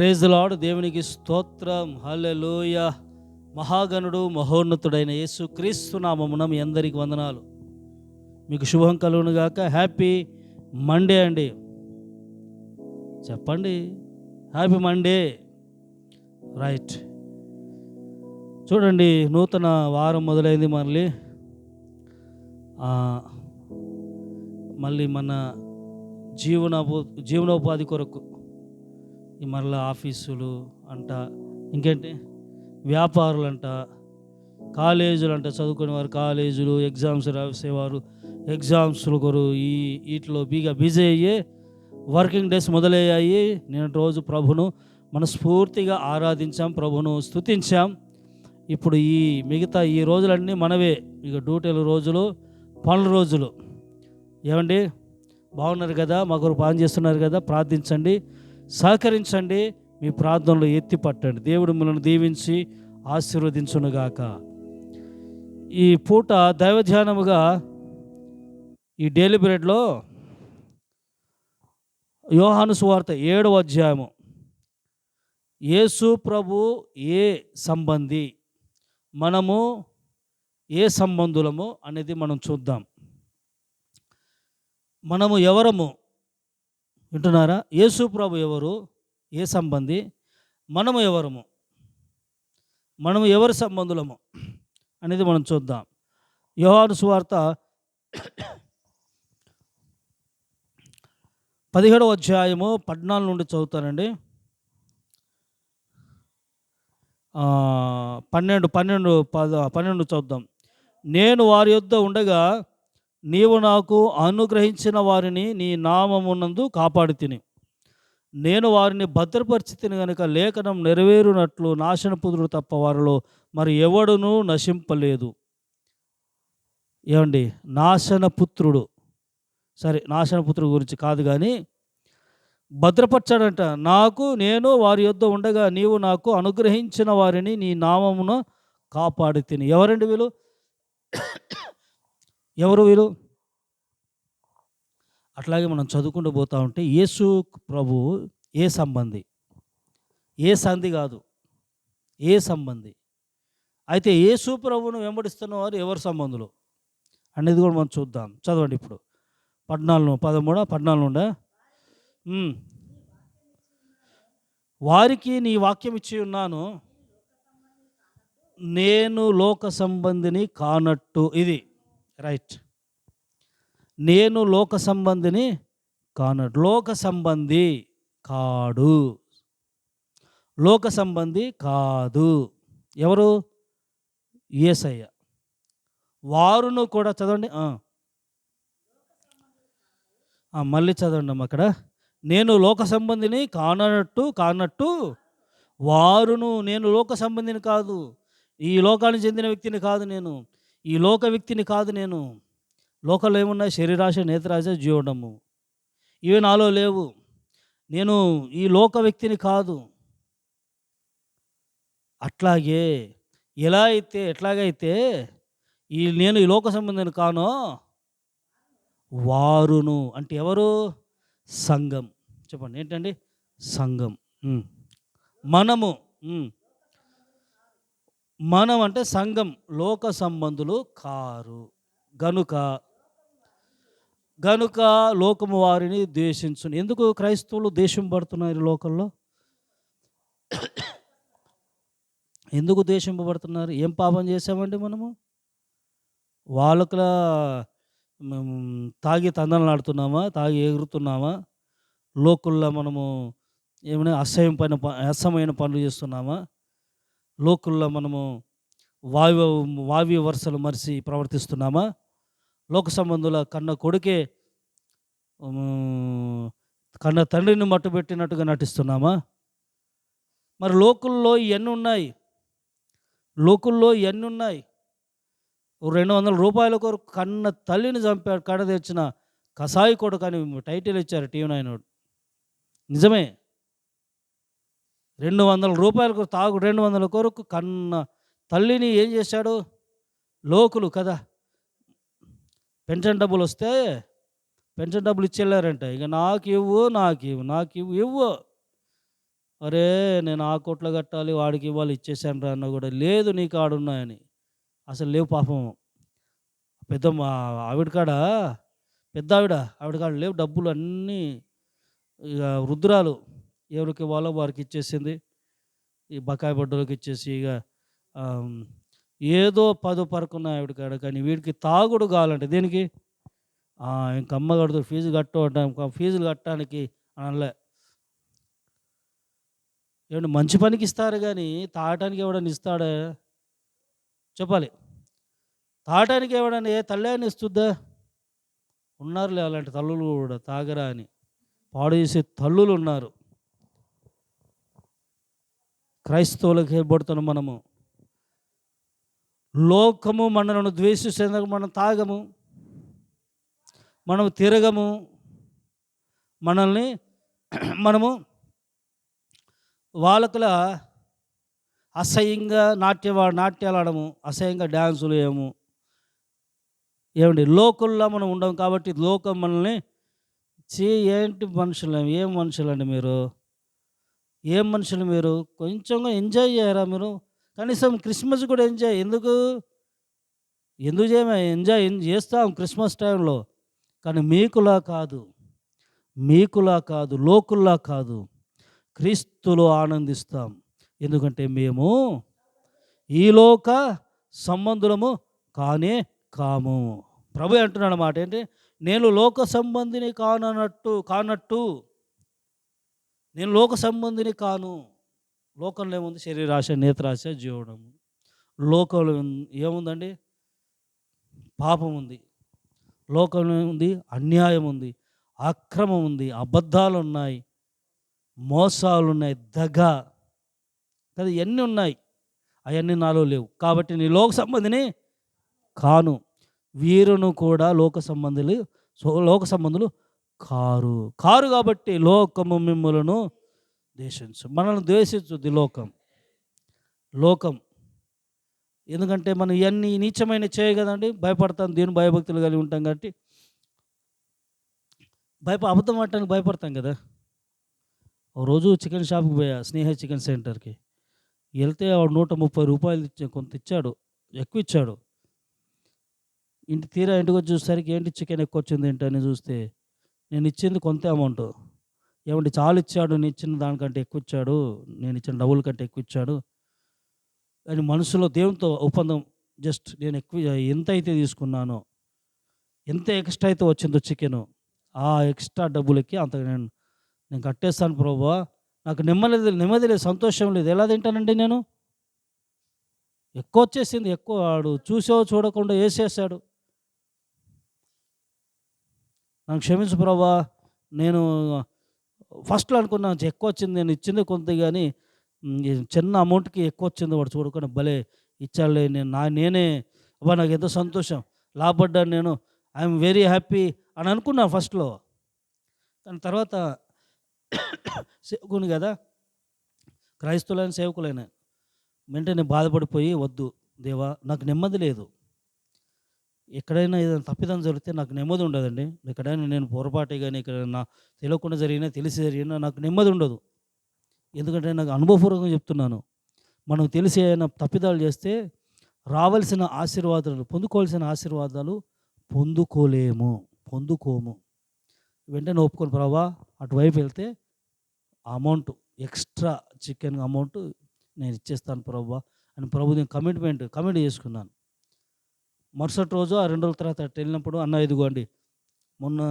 Praise lord దేవునికి స్తోత్రం. హల్లెలూయ మహాగణుడు మహోన్నతుడైన యేసు క్రీస్తు నామమున మీ అందరికి వందనాలు. మీకు శుభం కలుగును గాక. హ్యాపీ మండే అండి. చెప్పండి. హ్యాపీ మండే రైట్ చూడండి నూతన వారం మొదలైంది మళ్ళీ. మళ్ళీ మన జీవనోపో జీవనోపాధి కొరకు మరలా ఆఫీసులు అంట ఇంకేంటి? వ్యాపారులు అంట కాలేజీలు అంట చదువుకునే వారు కాలేజీలు ఎగ్జామ్స్ రాసేవారు ఎగ్జామ్స్లు కొరు ఈ వీటిలో బీగా బిజీ అయ్యి వర్కింగ్ డేస్ మొదలయ్యాయి. నేను రోజు ప్రభును మనస్ఫూర్తిగా ఆరాధించాం ప్రభును స్తుతించాం. ఇప్పుడు ఈ మిగతా ఈ రోజులన్నీ మనవే. ఇక డ్యూటీల రోజులు పనుల రోజులు. ఏమండి? బాగున్నారు కదా? మాకు పని చేస్తున్నారు కదా? ప్రార్థించండి. సహకరించండి మీ ప్రార్థనలు ఎత్తి పట్టండి. దేవుడు మిమ్మల్ని దీవించి ఆశీర్వదించునుగాక. ఈ పూట దైవ ధ్యానముగా ఈ డైలీ బ్రెడ్లో యోహాను సువార్త ఏడవ అధ్యాయము. యేసు ప్రభు ఏ సంబంధి? మనము ఏ సంబంధులము? అనేది మనం చూద్దాం. మనము ఎవరము? వింటున్నారా? యేసు ప్రభు ఎవరు? ఏ సంబంధి? మనము ఎవరము? మనము ఎవరి సంబంధులము? అనేది మనం చూద్దాం. యోహాను సువార్త పదిహేడవ అధ్యాయము పద్నాలుగు నుండి చదువుతానండి. పన్నెండు పన్నెండు పద పన్నెండు చూద్దాం నేను వారి యొద్ద ఉండగా నీవు నాకు అనుగ్రహించిన వారిని నీ నామమునందు కాపాడి తిని నేను వారిని భద్రపరిచితిని గనుక లేఖనం నెరవేరునట్లు నాశనపుత్రుడు తప్ప వారిలో మరి ఎవడునూ నశింపలేదు. ఏమండి? నాశనపుత్రుడు సరే నాశనపుత్రుడు గురించి కాదు కానీ భద్రపరచాడంట. నాకు నేను వారి యొద్ద ఉండగా నీవు నాకు అనుగ్రహించిన వారిని నీ నామమున కాపాడి తిని ఎవరండి వీళ్ళు? ఎవరు వీరు? అట్లాగే మనం చదువుకుంటూ పోతూ ఉంటే యేసు ప్రభు ఏ సంబంధి? ఏ సంధి కాదు. ఏ సంబంధి? అయితే యేసు ప్రభువును వెంబడిస్తున్న వారు ఎవరు సంబంధులు? అనేది కూడా మనం చూద్దాం. చదవండి ఇప్పుడు. పద్నాలుగు పదమూడు పద్నాలుగు ఉండా వారికి నీ వాక్యం ఇచ్చి ఉన్నాను. నేను లోక సంబంధిని కానట్టు. ఇది. రైట్ నేను లోక సంబంధిని కాను లోక సంబంధి కాడు. లోక సంబంధి కాదు. ఎవరు? ఏసయ్య. వారును కూడా చదవండి. మళ్ళీ చదవండి అమ్మ అక్కడ. నేను లోక సంబంధిని కానట్టు కానట్టు వారును నేను లోక సంబంధిని కాదు. ఈ లోకానికి చెందిన వ్యక్తిని కాదు నేను. ఈ లోక వ్యక్తిని కాదు నేను. లోకంలో ఏమున్నాయి? శరీరాశ నేత్రాశ జీవడము ఇవి నాలో లేవు. నేను ఈ లోక వ్యక్తిని కాదు. అట్లాగే ఎలా అయితే ఎట్లాగైతే ఈ నేను ఈ లోక సంబంధిని కానో వారును అంటే ఎవరు? సంఘం. చెప్పండి ఏంటండి? సంఘం. మనము. మనం అంటే సంఘం లోక సంబంధులు కారు. గనుక గనుక లోకము వారిని ద్వేషించును. ఎందుకు క్రైస్తవులు దేశం పడుతున్నారు లోకంలో? ఎందుకు దేశింపబడుతున్నారు ఏం పాపం చేసామండి మనము? వాళ్ళకులా మేము తాగి తందనలాడుతున్నామా తాగి ఎగురుతున్నామా? లోకల్లో మనము ఏమైనా అసహ్యం పైన అసహ్యమైన పనులు చేస్తున్నామా? లోకుల్లో మనము వాయు వావి వరుసలు మరిసి ప్రవర్తిస్తున్నామా? లోక సంబంధుల కన్న కొడుకే కన్న తండ్రిని మట్టుబెట్టినట్టుగా నటిస్తున్నామా? మరి లోకుల్లో ఇవన్నీ ఉన్నాయి? లోకుల్లో ఇవన్నీ ఉన్నాయి? రెండు వందల రూపాయల కొరకు కన్న తల్లిని చంపాడు కడ తెచ్చిన కసాయి కొడుకు అని టైటిల్ ఇచ్చారు టీవీ నైన్ నిజమే? రెండు వందల రూపాయలకు తాగు రెండు వందల కొరకు కన్న తల్లిని ఏం చేశాడు? లోకులు కదా. పెన్షన్ డబ్బులు వస్తే పెన్షన్ డబ్బులు ఇచ్చేళ్ళారంట. ఇక నాకు ఇవ్వు నాకు ఇవ్వు నాకు ఇవ్వు ఇవ్వు. అరే నేను ఆ కోట్లు కట్టాలి వాడికి ఇవ్వాలి ఇచ్చేసాను రా అన్న కూడా లేదు నీకు ఆడున్నాయని. అసలు లేవు పాపం. పెద్ద ఆవిడ కాడ పెద్ద ఆవిడ ఆవిడ కాడ లేవు డబ్బులు అన్నీ. ఇక వృద్ధురాలు. ఎవరికి ఇవ్వాలో వారికి ఇచ్చేసింది. ఈ బకాయి బడ్డలకు ఇచ్చేసి ఇక ఏదో పదో పరకున్న ఆవిడ కాడ కానీ వీడికి తాగుడు కావాలంటే దీనికి? ఇంక అమ్మ కడుతూ ఫీజు కట్టడానికి ఫీజులు కట్టడానికి అనలే. ఏమంటే మంచి పనికి ఇస్తారు కానీ తాగటానికి ఎవడని ఇస్తాడా? చెప్పాలి. తాగటానికి ఎవడని ఏ తల్లి అని ఇస్తుందా? ఉన్నారులే అలాంటి తల్లులు కూడా తాగరా అని. పాడు చేసే తల్లులు ఉన్నారు. క్రైస్తవులకు ఏర్పడుతున్నాం మనము. లోకము మనలను ద్వేషిస్తేందుకు మనం తాగము. మనము తిరగము. మనల్ని మనము వాళ్ళకుల అసహ్యంగా నాట్య నాట్యాలు ఆడము అసహ్యంగా డ్యాన్సులు వేయము. ఏమండి? లోకల్లో మనం ఉండము కాబట్టి లోకం మనల్ని చే ఏంటి మనుషులు? ఏం మనుషులండి మీరు? ఏం మనుషులు మీరు? కొంచెంగా ఎంజాయ్ చేయరా మీరు? కనీసం క్రిస్మస్ కూడా ఎంజాయ్ ఎందుకు? ఎందుకు చేయమే? ఎంజాయ్ చేస్తాం క్రిస్మస్ టైంలో. కానీ మీకులా కాదు. మీకులా కాదు. లోకుల్లా కాదు. క్రీస్తులో ఆనందిస్తాం. ఎందుకంటే మేము ఈ లోక సంబంధులము కానే కాము. ప్రభు అంటున్నాడు మాట ఏంటి? నేను లోక సంబంధిని కానన్నట్టు కానట్టు. నేను లోక సంబంధిని కాను. లోకంలో ఏముంది? శరీరాశ నేత్రాశ జీవనము. లోకంలో ఏముందండి? పాపం ఉంది. లోకంలో ఉంది అన్యాయం ఉంది. అక్రమం ఉంది. అబద్ధాలు ఉన్నాయి. మోసాలు ఉన్నాయి. దగ. కదా ఇవన్నీ ఉన్నాయి. అవన్నీ నాలో లేవు. కాబట్టి నీ లోక సంబంధిని కాను. వీరును కూడా లోక సంబంధులు లోక సంబంధులు కారు. కారు కాబట్టి లోకము మిమ్మలను ద్వేషించు. మనల్ని ద్వేషించుద్ది లోకం. లోకం. ఎందుకంటే మనం ఇవన్నీ నీచమైన చేయ కదండి. భయపడతాం. దీని భయభక్తులు కలిగి ఉంటాం కాబట్టి. భయప అబద్ధం ఆడటానికి భయపడతాం కదా. ఓ రోజు చికెన్ షాప్కి పోయా స్నేహ చికెన్ సెంటర్కి. వెళ్తే వాడు నూట ముప్పై రూపాయలు కొంత ఇచ్చాడు. ఎక్కువ ఇచ్చాడు. ఇంటి తీరా ఇంటికి వచ్చి చూసేసరికి ఏంటి చికెన్ ఎక్కువ వచ్చింది ఏంటని అని చూస్తే నేను ఇచ్చింది కొంత అమౌంట్. ఏమంటే చాలు ఇచ్చాడు నేను ఇచ్చిన దానికంటే ఎక్కువ ఇచ్చాడు నేను ఇచ్చిన డబ్బుల కంటే ఎక్కువ ఇచ్చాడు అని మనసులో దేవునితో ఒప్పందం జస్ట్ నేను ఎక్కువ ఎంత అయితే తీసుకున్నానో ఎంత ఎక్స్ట్రా అయితే వచ్చిందో చికెన్ ఆ ఎక్స్ట్రా డబ్బులకి అంత నేను నేను కట్టేస్తాను ప్రభా. నాకు నెమ్మది నెమ్మది లేదు సంతోషం లేదు. ఎలా తింటానండి నేను? ఎక్కువ వచ్చేసింది ఎక్కువ వాడు చూసో చూడకుండా వేసేసాడు. నన్ను క్షమించు ప్రభా. నేను ఫస్ట్లో అనుకున్నాను ఎక్కువ వచ్చింది నేను ఇచ్చింది కొంత కానీ చిన్న అమౌంట్కి ఎక్కువ వచ్చింది వాడు చూడకుండా భలే ఇచ్చాడులే నేను నా నేనే అబ్బా నాకు ఎంతో సంతోషం. లాభపడ్డాను నేను. ఐఎమ్ వెరీ హ్యాపీ అని అనుకున్నాను ఫస్ట్లో. కానీ తర్వాత సేవకుని కదా క్రైస్తవులైన సేవకులైన వెంటనే బాధపడిపోయి వద్దు దేవా నాకు నెమ్మది లేదు. ఎక్కడైనా ఏదైనా తప్పిదం జరిగితే నాకు నెమ్మది ఉండదండి. ఎక్కడైనా నేను పొరపాటు కానీ ఇక్కడ నా తెలియకుండా జరిగినా తెలిసి జరిగినా నాకు నెమ్మది ఉండదు. ఎందుకంటే నాకు అనుభవపూర్వకంగా చెప్తున్నాను. మనం తెలిసి ఏమైనా తప్పిదాలు చేస్తే రావాల్సిన ఆశీర్వాదాలు పొందుకోవాల్సిన ఆశీర్వాదాలు పొందుకోలేము పొందుకోము. వెంటనే ఒప్పుకొని ప్రభా అటువైపు వెళ్తే అమౌంట్ ఎక్స్ట్రా చికెన్ అమౌంట్ నేను ఇచ్చేస్తాను ప్రభా అని ప్రభు నేను కమిట్మెంట్ కమిట్ చేసుకున్నాను. మరుసటి రోజు ఆ రెండు రోజుల తర్వాత వెళ్ళినప్పుడు అన్న ఇదిగోండి మొన్న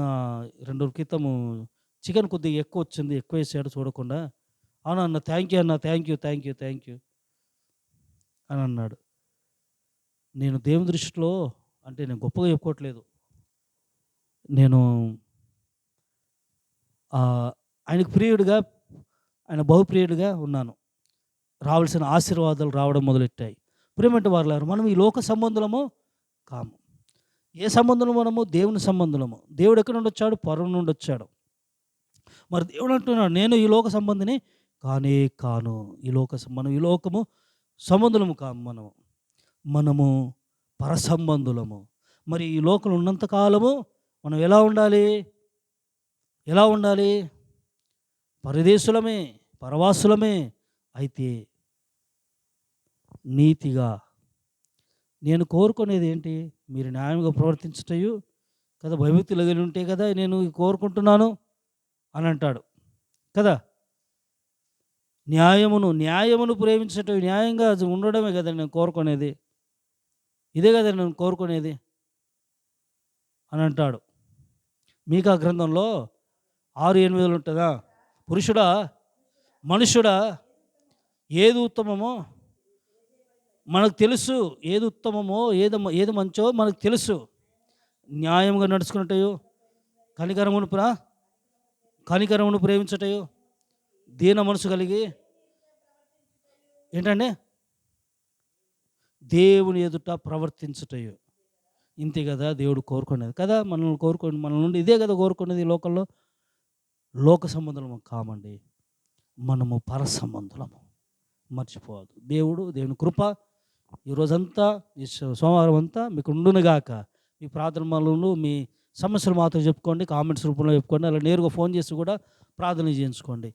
రెండు రోజుల క్రితము చికెన్ కొద్దిగా ఎక్కువ వచ్చింది ఎక్కువ వేసాడు చూడకుండా. అవును అన్న థ్యాంక్ యూ అన్న thank you thank you thank you. అని అన్నాడు. నేను దేవుని దృష్టిలో అంటే నేను గొప్పగా చెప్పుకోవట్లేదు. నేను ఆయనకు ప్రియుడిగా ఆయన బహుప్రియుడిగా ఉన్నాను. రావాల్సిన ఆశీర్వాదాలు రావడం మొదలెట్టాయి. ప్రేమంటే వారు మనం ఈ లోక సంబంధులము కాము. ఏ సంబంధం మనము? దేవుని సంబంధము దేవుడు ఎక్కడి నుండి వచ్చాడు పరం నుండి వచ్చాడు మరి దేవుడు అంటున్నాడు నేను ఈ లోక సంబంధిని కానే కాను. ఈ లోక మనం ఈ లోకము సంబంధులము కాము మనము. మనము పరసంబంధులము. మరి ఈ లోకంలో ఉన్నంత కాలము మనం ఎలా ఉండాలి? ఎలా ఉండాలి? పరదేశులమే పరవాసులమే అయితే నీతిగా నేను కోరుకునేది ఏంటి? మీరు న్యాయంగా ప్రవర్తించటయు కదా భయభక్తులు కలిగి ఉంటే కదా నేను కోరుకుంటున్నాను అని అంటాడు. కదా? న్యాయమును న్యాయమును ప్రేమించటం న్యాయంగా ఉండడమే కదా నేను కోరుకునేది. ఇదే కదా నేను కోరుకునేది అని అంటాడు. మీకా గ్రంథంలో ఆరు ఎనిమిదిలు ఉంటుందా? పురుషుడా మనుషుడా ఏది ఉత్తమమో మనకు తెలుసు ఏది ఉత్తమమో ఏది ఏది మంచో మనకు తెలుసు. న్యాయంగా నడుచుకున్నట్టయో కనికరమును ప్రా కనికరమును ప్రేమించటయో దీన మనసు కలిగి ఏంటంటే దేవుని ఎదుట ప్రవర్తించటయో. ఇంతే కదా దేవుడు కోరుకునేది కదా మనల్ని కోరుకుని మన నుండి ఇదే కదా కోరుకునేది లోకల్లో లోకంలో? లోక సంబంధులము కామండి. మనము పర సంబంధులము మర్చిపోవద్దు. దేవుడు దేవుని కృప ఈ రోజంతా ఈ సోమవారం అంతా మీకు ఉండునుగాక మీ ప్రార్థనలు మీ సమస్యలు మాత్రం చెప్పుకోండి కామెంట్స్ రూపంలో చెప్పుకోండి అలా నేరుగా ఫోన్ చేసి కూడా ప్రార్థన చేయించుకోండి.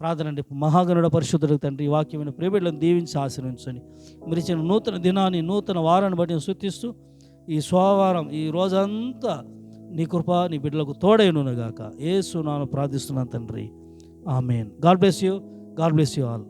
ప్రార్థన అండి మహాగణుడ పరిశుద్ధుడు తండ్రి ఈ వాక్యమైన ప్రేమిళ్ళను దీవించి ఆశ్రయించండి మీరు ఇచ్చిన నూతన దినాన్ని నూతన వారాన్ని బట్టి సూచిస్తూ ఈ సోమవారం ఈ రోజంతా నీ కృప నీ బిడ్డలకు తోడైనగాక ఏసు నాను ప్రార్థిస్తున్నాను తండ్రి. Amen. God bless you. God bless you all.